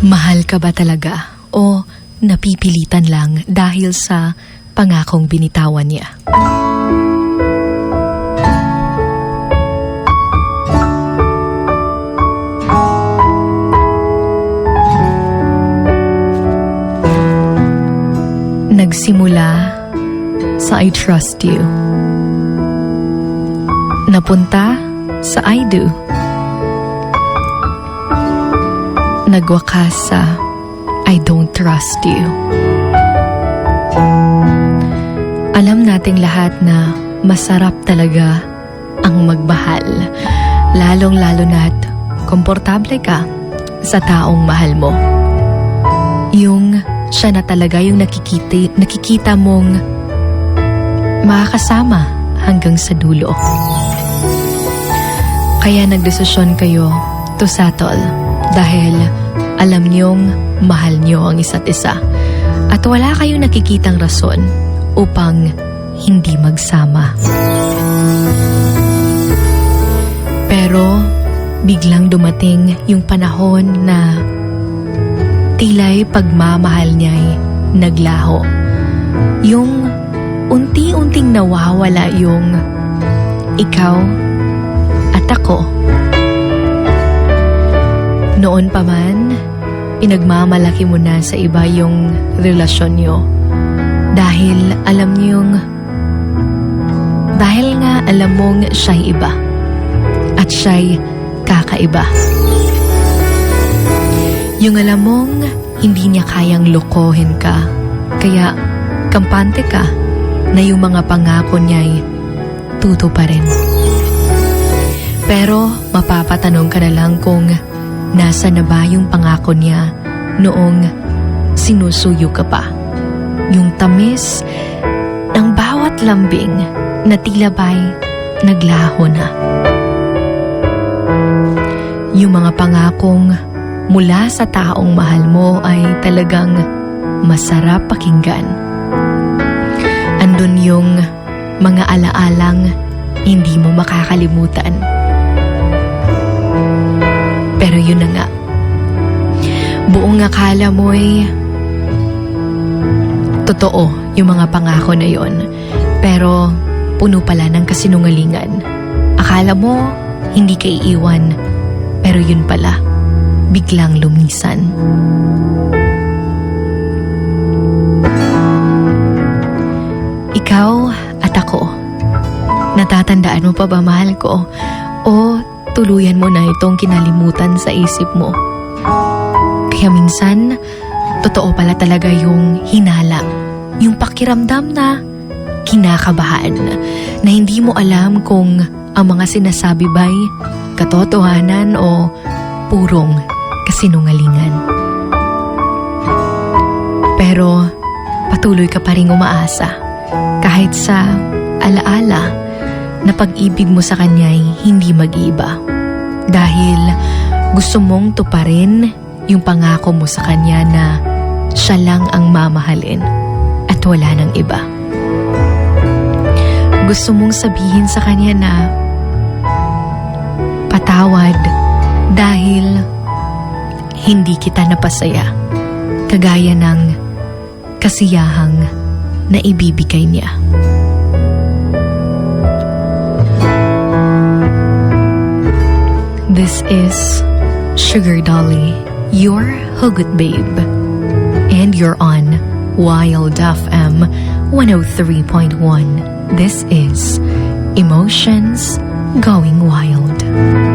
Mahal ka ba talaga o napipilitan lang dahil sa pangakong binitawan niya? Nagsimula sa I trust you. Napunta sa I do. Nagwakas sa I don't trust you. Alam nating lahat na masarap talaga ang magmahal. Lalong-lalo na't komportable ka sa taong mahal mo. Yung siya na talaga yung nakikita, nakikita mong makakasama hanggang sa dulo. Kaya nagdesisyon kayo to settle dahil alam niyong mahal niyo ang isa't isa at wala kayong nakikitang rason upang hindi magsama. Pero biglang dumating yung panahon na tila'y pagmamahal niya'y naglaho. Yung unti-unting nawawala yung ikaw at ako. Noon pa man, pinagmamalaki mo na sa iba yung relasyon niyo. Dahil alam niyong, dahil nga alam mong siya'y iba. At siya'y kakaiba. Yung alam mong hindi niya kayang lokohin ka, kaya kampante ka na yung mga pangako niya'y tutuparin. Pero mapapatanong ka na lang kung nasa na ba yung pangako niya noong sinusuyo ka pa. Yung tamis ng bawat lambing na tila ba'y naglaho na. Yung mga pangakong mula sa taong mahal mo ay talagang masarap pakinggan. Andun yung mga alaalang hindi mo makakalimutan. Pero yun na nga. Buong akala mo'y totoo yung mga pangako na yon. Pero puno pala ng kasinungalingan. Akala mo hindi ka iiwan. Pero yun pala, biglang lumisan. Ikaw at ako. Natatandaan mo pa ba mahal ko? O tuluyan mo na itong kinalimutan sa isip mo? Kaya minsan, totoo pala talaga yung hinala. Yung pakiramdam na kinakabahan. Na hindi mo alam kung ang mga sinasabi ba'y katotohanan o purong kasinungalingan. Pero patuloy ka pa rin umaasa kahit sa alaala na pag-ibig mo sa kanya'y hindi mag-iba. Dahil gusto mong tuparin yung pangako mo sa kanya na siya lang ang mamahalin at wala ng iba. Gusto mong sabihin sa kanya na patawad dahil hindi kita napasaya kagaya ng kasiyahang na ibibigay niya. This is Sugar Dolly, your Hugot Babe. And you're on Wild FM 103.1. This is Emotions Going Wild.